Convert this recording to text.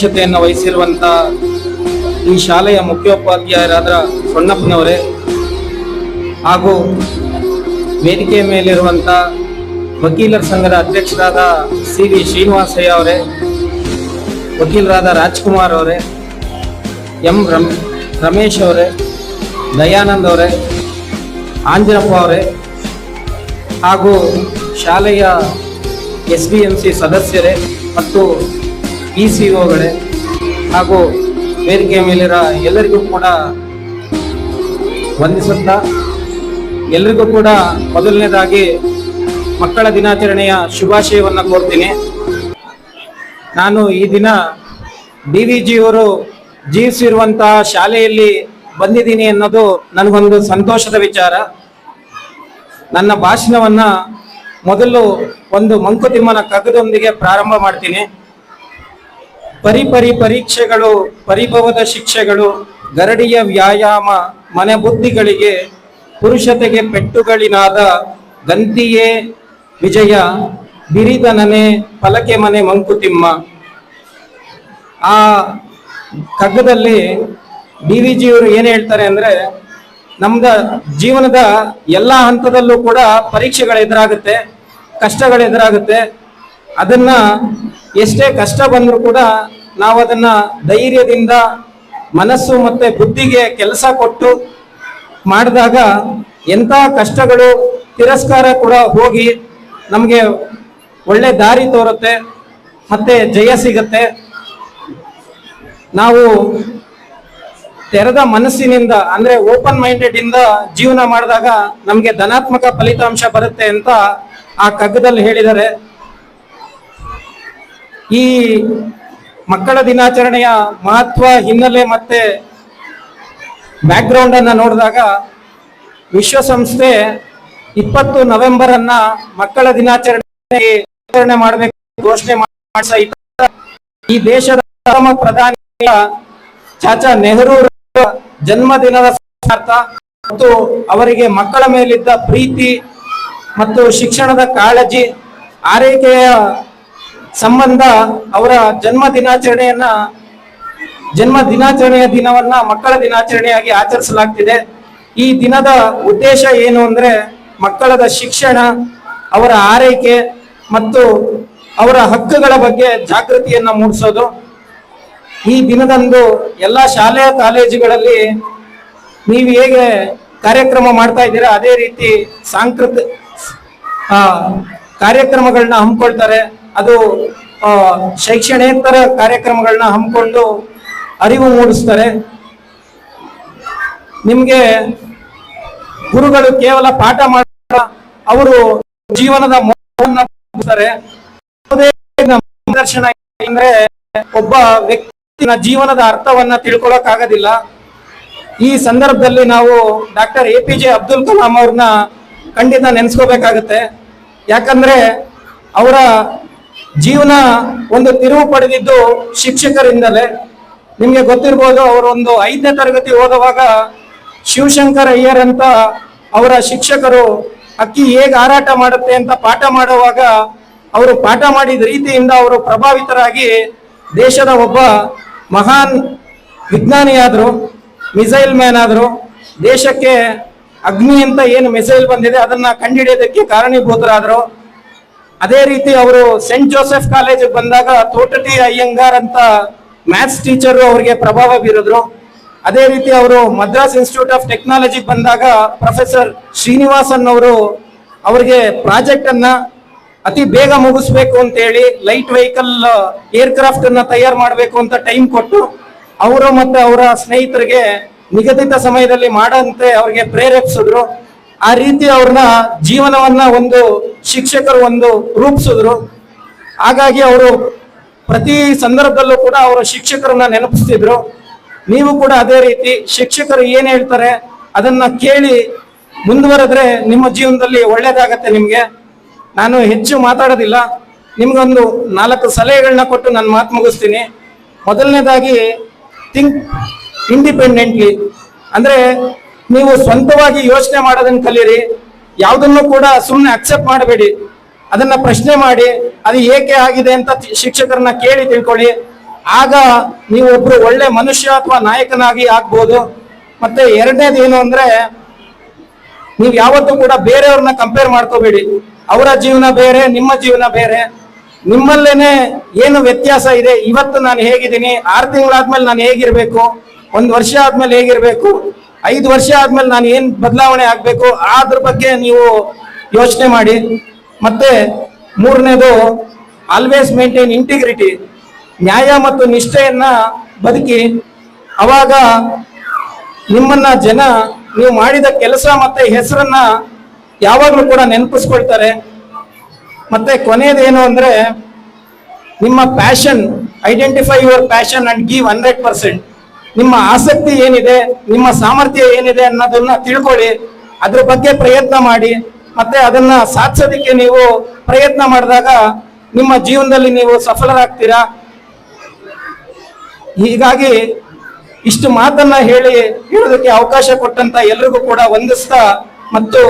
ಅಧ್ಯಕ್ಷತೆಯನ್ನು ವಹಿಸಿರುವಂತ ಈ ಶಾಲೆಯ ಮುಖ್ಯೋಪಾಧ್ಯಾಯರಾದ ಸೊಣ್ಣಪ್ಪನವರೇ ಹಾಗೂ ವೇದಿಕೆಯ ಮೇಲಿರುವಂತ ವಕೀಲರ ಸಂಘದ ಅಧ್ಯಕ್ಷರಾದ ಸಿ ವಿ ಶ್ರೀನಿವಾಸಯ್ಯ ಅವರೇ, ವಕೀಲರಾದ ರಾಜ್ಕುಮಾರ್ ಅವರೇ, ಎಂ. ರಮ್, ರಮೇಶ್ ಅವರೇ, ದಯಾನಂದ್ ಅವರೇ, ಆಂಜನಪ್ಪ ಅವರೇ ಹಾಗೂ ಶಾಲೆಯ ಎಸ್ ಬಿ ಎಂ ಸಿ ಸದಸ್ಯರೇ ಮತ್ತು ಇ ಸಿ ಒಗಳೇ ಹಾಗೂ ವೇದಿಕೆಯ ಮೇಲಿರೋ ಎಲ್ಲರಿಗೂ ಕೂಡ ವಂದಿಸುತ್ತಾ, ಎಲ್ರಿಗೂ ಕೂಡ ಮೊದಲನೇದಾಗಿ ಮಕ್ಕಳ ದಿನಾಚರಣೆಯ ಶುಭಾಶಯವನ್ನು ಕೋರ್ತೀನಿ. ನಾನು ಈ ದಿನ ಡಿ ವಿ ಜಿಯವರು ಜೀವಿಸಿರುವಂತಹ ಶಾಲೆಯಲ್ಲಿ ಬಂದಿದ್ದೀನಿ ಅನ್ನೋದು ನನಗೊಂದು ಸಂತೋಷದ ವಿಚಾರ. ನನ್ನ ಭಾಷಣವನ್ನು ಮೊದಲು ಒಂದು ಮಂಕುತಿಮ್ಮನ ಕಗದೊಂದಿಗೆ ಪ್ರಾರಂಭ ಮಾಡ್ತೀನಿ. ಪರಿ ಪರಿ ಪರೀಕ್ಷೆಗಳು, ಪರಿಭವದ ಶಿಕ್ಷೆಗಳು, ಗರಡಿಯ ವ್ಯಾಯಾಮ, ಮನೆ ಬುದ್ಧಿಗಳಿಗೆ ಪುರುಷತೆಗೆ ಪೆಟ್ಟುಗಳಿನಾದ ಗಂತಿಯೇ ವಿಜಯ, ಬಿರಿದನನೆ ಫಲಕೆ ಮನೆ ಮಂಕುತಿಮ್ಮ. ಆ ಕಗ್ಗದಲ್ಲಿ ಡಿ ವಿ ಜಿಯವರು ಏನು ಹೇಳ್ತಾರೆ ಅಂದ್ರೆ, ನಮ್ದ ಜೀವನದ ಎಲ್ಲಾ ಹಂತದಲ್ಲೂ ಕೂಡ ಪರೀಕ್ಷೆಗಳು ಎದುರಾಗುತ್ತೆ, ಕಷ್ಟಗಳು ಎದುರಾಗುತ್ತೆ. ಅದನ್ನ ಎಷ್ಟೇ ಕಷ್ಟ ಬಂದರೂ ಕೂಡ ನಾವು ಅದನ್ನ ಧೈರ್ಯದಿಂದ ಮನಸ್ಸು ಮತ್ತೆ ಬುದ್ಧಿಗೆ ಕೆಲಸ ಕೊಟ್ಟು ಮಾಡಿದಾಗ ಎಂಥ ಕಷ್ಟಗಳು ತಿರಸ್ಕಾರ ಕೂಡ ಹೋಗಿ ನಮಗೆ ಒಳ್ಳೆ ದಾರಿ ತೋರುತ್ತೆ, ಮತ್ತೆ ಜಯ ಸಿಗತ್ತೆ. ನಾವು ತೆರೆದ ಮನಸ್ಸಿನಿಂದ, ಅಂದ್ರೆ ಓಪನ್ ಮೈಂಡೆಡ್ ಇಂದ ಜೀವನ ಮಾಡಿದಾಗ ನಮಗೆ ಧನಾತ್ಮಕ ಫಲಿತಾಂಶ ಬರುತ್ತೆ ಅಂತ ಆ ಕಗ್ಗದಲ್ಲಿ ಹೇಳಿದ್ದಾರೆ. ಈ ಮಕ್ಕಳ ದಿನಾಚರಣೆಯ ಮಹತ್ವ ಹಿನ್ನೆಲೆ ಮತ್ತೆ ಬ್ಯಾಕ್ಗ್ರೌಂಡ್ ಅನ್ನ ನೋಡಿದಾಗ ವಿಶ್ವಸಂಸ್ಥೆ ಇಪ್ಪತ್ತು ನವೆಂಬರ್ ಅನ್ನ ಮಕ್ಕಳ ದಿನಾಚರಣೆ ಮಾಡಬೇಕು ಘೋಷಣೆ ಈ ದೇಶದ ಪ್ರಥಮ ಪ್ರಧಾನಿಯ ಚಾಚಾ ನೆಹರು ಜನ್ಮದಿನದ ದಿನದ ಮತ್ತು ಅವರಿಗೆ ಮಕ್ಕಳ ಮೇಲಿದ್ದ ಪ್ರೀತಿ ಮತ್ತು ಶಿಕ್ಷಣದ ಕಾಳಜಿ, ಆರೈಕೆಯ ಸಂಬಂಧ ಅವರ ಜನ್ಮ ದಿನಾಚರಣೆಯನ್ನ, ಜನ್ಮ ದಿನಾಚರಣೆಯ ದಿನವನ್ನ ಮಕ್ಕಳ ದಿನಾಚರಣೆಯಾಗಿ ಆಚರಿಸಲಾಗ್ತಿದೆ. ಈ ದಿನದ ಉದ್ದೇಶ ಏನು ಅಂದ್ರೆ ಮಕ್ಕಳದ ಶಿಕ್ಷಣ, ಅವರ ಆರೈಕೆ ಮತ್ತು ಅವರ ಹಕ್ಕುಗಳ ಬಗ್ಗೆ ಜಾಗೃತಿಯನ್ನ ಮೂಡಿಸೋದು. ಈ ದಿನದಂದು ಎಲ್ಲ ಶಾಲೆಯ ಕಾಲೇಜುಗಳಲ್ಲಿ ನೀವು ಹೇಗೆ ಕಾರ್ಯಕ್ರಮ ಮಾಡ್ತಾ ಇದ್ದೀರಾ, ಅದೇ ರೀತಿ ಸಾಂಸ್ಕೃತಿಕ ಕಾರ್ಯಕ್ರಮಗಳನ್ನ ಹಮ್ಮಿಕೊಳ್ತಾರೆ. ಅದು ಶೈಕ್ಷಣೇತರ ಕಾರ್ಯಕ್ರಮಗಳನ್ನ ಹಮ್ಮಿಕೊಂಡು ಅರಿವು ಮೂಡಿಸ್ತಾರೆ. ನಿಮಗೆ ಗುರುಗಳು ಕೇವಲ ಪಾಠ ಮಾಡ ಅವರು ಜೀವನದ ದರ್ಶನ ಅಂದ್ರೆ ಒಬ್ಬ ವ್ಯಕ್ತಿನ ಜೀವನದ ಅರ್ಥವನ್ನ ತಿಳ್ಕೊಳಕ್ ಆಗೋದಿಲ್ಲ ಈ ಸಂದರ್ಭದಲ್ಲಿ ನಾವು doctor A P J Abdul Kalam ಅವ್ರನ್ನ ಖಂಡಿತ ನೆನೆಸ್ಕೋಬೇಕಾಗತ್ತೆ. ಯಾಕಂದ್ರೆ ಅವರ ಜೀವನ ಒಂದು ತಿರುವು ಪಡೆದಿದ್ದು ಶಿಕ್ಷಕರಿಂದಲೇ. ನಿಮಗೆ ಗೊತ್ತಿರ್ಬೋದು, ಅವರು ಒಂದು ಐದನೇ ತರಗತಿ ಓದುವಾಗ ಶಿವಶಂಕರ್ ಅಯ್ಯರ್ ಅಂತ ಅವರ ಶಿಕ್ಷಕರು ಅಕ್ಕಿ ಹೇಗೆ ಹಾರಾಟ ಮಾಡುತ್ತೆ ಅಂತ ಪಾಠ ಮಾಡುವಾಗ ಅವರು ಪಾಠ ಮಾಡಿದ ರೀತಿಯಿಂದ ಅವರು ಪ್ರಭಾವಿತರಾಗಿ ದೇಶದ ಒಬ್ಬ ಮಹಾನ್ ವಿಜ್ಞಾನಿಯಾದರು ಮಿಸೈಲ್ ಮ್ಯಾನ್ ಆದರು. ದೇಶಕ್ಕೆ ಅಗ್ನಿ ಅಂತ ಏನು ಮಿಸೈಲ್ ಬಂದಿದೆ, ಅದನ್ನ ಕಂಡಿಡಿಯೋದಕ್ಕೆ ಕಾರಣೀಭೂತರಾದರು. ಅದೇ ರೀತಿ ಅವರು ಸೆಂಟ್ ಜೋಸೆಫ್ ಕಾಲೇಜಿಗೆ ಬಂದಾಗ ತೋಟಟಿ ಅಯ್ಯಂಗಾರ್ ಅಂತ ಮ್ಯಾಥ್ಸ್ ಟೀಚರ್ ಅವರಿಗೆ ಪ್ರಭಾವ ಬೀರಿದ್ರು. ಅದೇ ರೀತಿ ಅವರು ಮದ್ರಾಸ್ ಇನ್ಸ್ಟಿಟ್ಯೂಟ್ ಆಫ್ ಟೆಕ್ನಾಲಜಿ ಬಂದಾಗ ಪ್ರೊಫೆಸರ್ ಶ್ರೀನಿವಾಸನ್ ಅವರು ಅವರಿಗೆ ಪ್ರಾಜೆಕ್ಟ್ ಅನ್ನ ಅತಿ ಬೇಗ ಮುಗಿಸ್ಬೇಕು ಅಂತ ಹೇಳಿ ಲೈಟ್ ವೆಹಿಕಲ್ ಏರ್ಕ್ರಾಫ್ಟ್ ಅನ್ನ ತಯಾರು ಮಾಡಬೇಕು ಅಂತ ಟೈಮ್ ಕೊಟ್ಟು ಅವರು ಮತ್ತೆ ಅವರ ಸ್ನೇಹಿತರಿಗೆ ನಿಗದಿತ ಸಮಯದಲ್ಲಿ ಮಾಡಂತೆ ಅವ್ರಿಗೆ ಪ್ರೇರೇಪಿಸಿದ್ರು. ಆ ರೀತಿ ಅವ್ರನ್ನ ಜೀವನವನ್ನ ಒಂದು ಶಿಕ್ಷಕರು ಒಂದು ರೂಪಿಸಿದ್ರು. ಹಾಗಾಗಿ ಅವರು ಪ್ರತಿ ಸಂದರ್ಭದಲ್ಲೂ ಕೂಡ ಅವರು ಶಿಕ್ಷಕರನ್ನ ನೆನಪಿಸ್ತಿದ್ರು. ನೀವು ಕೂಡ ಅದೇ ರೀತಿ ಶಿಕ್ಷಕರು ಏನ್ ಹೇಳ್ತಾರೆ ಅದನ್ನ ಕೇಳಿ ಮುಂದುವರೆದ್ರೆ ನಿಮ್ಮ ಜೀವನದಲ್ಲಿ ಒಳ್ಳೇದಾಗತ್ತೆ ನಿಮ್ಗೆ. ನಾನು ಹೆಚ್ಚು ಮಾತಾಡೋದಿಲ್ಲ. ನಿಮ್ಗೊಂದು ನಾಲ್ಕು ಸಲಹೆಗಳನ್ನ ಕೊಟ್ಟು ನಾನು ಮಾತು ಮುಗಿಸ್ತೀನಿ. ಮೊದಲನೇದಾಗಿ ಥಿಂಕ್ ಇಂಡಿಪೆಂಡೆಂಟ್ಲಿ ಅಂದ್ರೆ ನೀವು ಸ್ವಂತವಾಗಿ ಯೋಚನೆ ಮಾಡೋದನ್ನ ಕಲೀರಿ ಯಾವುದನ್ನು ಕೂಡ ಸುಮ್ಮನೆ ಅಕ್ಸೆಪ್ಟ್ ಮಾಡಬೇಡಿ. ಅದನ್ನ ಪ್ರಶ್ನೆ ಮಾಡಿ, ಅದು ಏಕೆ ಆಗಿದೆ ಅಂತ ಶಿಕ್ಷಕರನ್ನ ಕೇಳಿ ತಿಳ್ಕೊಳ್ಳಿ. ಆಗ ನೀವು ಒಬ್ರು ಒಳ್ಳೆ ಮನುಷ್ಯ ಅಥವಾ ನಾಯಕನಾಗಿ ಆಗ್ಬೋದು. ಮತ್ತೆ ಎರಡನೇದು ಏನು ಅಂದ್ರೆ, ನೀವು ಯಾವತ್ತೂ ಕೂಡ ಬೇರೆಯವ್ರನ್ನ ಕಂಪೇರ್ ಮಾಡ್ಕೋಬೇಡಿ. ಅವರ ಜೀವನ ಬೇರೆ, ನಿಮ್ಮ ಜೀವನ ಬೇರೆ. ನಿಮ್ಮಲ್ಲೇನೆ ಏನು ವ್ಯತ್ಯಾಸ ಇದೆ? ಇವತ್ತು ನಾನು ಹೇಗಿದ್ದೀನಿ? ಆರು ತಿಂಗಳಾದ್ಮೇಲೆ ನಾನು ಹೇಗಿರ್ಬೇಕು? ಒಂದು ವರ್ಷ ಆದ್ಮೇಲೆ ಹೇಗಿರ್ಬೇಕು? ಐದು ವರ್ಷ ಆದ್ಮೇಲೆ ನಾನು ಏನ್ ಬದಲಾವಣೆ ಆಗ್ಬೇಕು, ಅದ್ರ ಬಗ್ಗೆ ನೀವು ಯೋಚನೆ ಮಾಡಿ. ಮತ್ತೆ ಮೂರನೇದು ಆಲ್ವೇಸ್ ಮೇಂಟೈನ್ ಇಂಟಿಗ್ರಿಟಿ ನ್ಯಾಯ ಮತ್ತು ನಿಷ್ಠೆಯನ್ನ ಬದುಕಿ. ಅವಾಗ ನಿಮ್ಮನ್ನ ಜನ, ನೀವು ಮಾಡಿದ ಕೆಲಸ ಮತ್ತೆ ಹೆಸರನ್ನ ಯಾವಾಗಲೂ ಕೂಡ ನೆನಪಿಸ್ಕೊಳ್ತಾರೆ. ಮತ್ತೆ ಕೊನೆಯದೇನು ಅಂದ್ರೆ, ನಿಮ್ಮ passion identify your passion and give hundred percent ನಿಮ್ಮ ಆಸಕ್ತಿ ಏನಿದೆ, ನಿಮ್ಮ ಸಾಮರ್ಥ್ಯ ಏನಿದೆ ಅನ್ನೋದನ್ನ ತಿಳ್ಕೊಳ್ಳಿ. ಅದ್ರ ಬಗ್ಗೆ ಪ್ರಯತ್ನ ಮಾಡಿ, ಮತ್ತೆ ಅದನ್ನ ಸಾಧಿಸೋದಕ್ಕೆ ನೀವು ಪ್ರಯತ್ನ ಮಾಡಿದಾಗ ನಿಮ್ಮ ಜೀವನದಲ್ಲಿ ನೀವು ಸಫಲರಾಗ್ತೀರಾ? ಹೀಗಾಗಿ ಇಷ್ಟು ಮಾತನ್ನ ಹೇಳಿ ಹೇಳೋದಕ್ಕೆ ಅವಕಾಶ ಕೊಟ್ಟಂತ ಎಲ್ರಿಗೂ ಕೂಡ ವಂದಿಸ್ತಾ ಮತ್ತು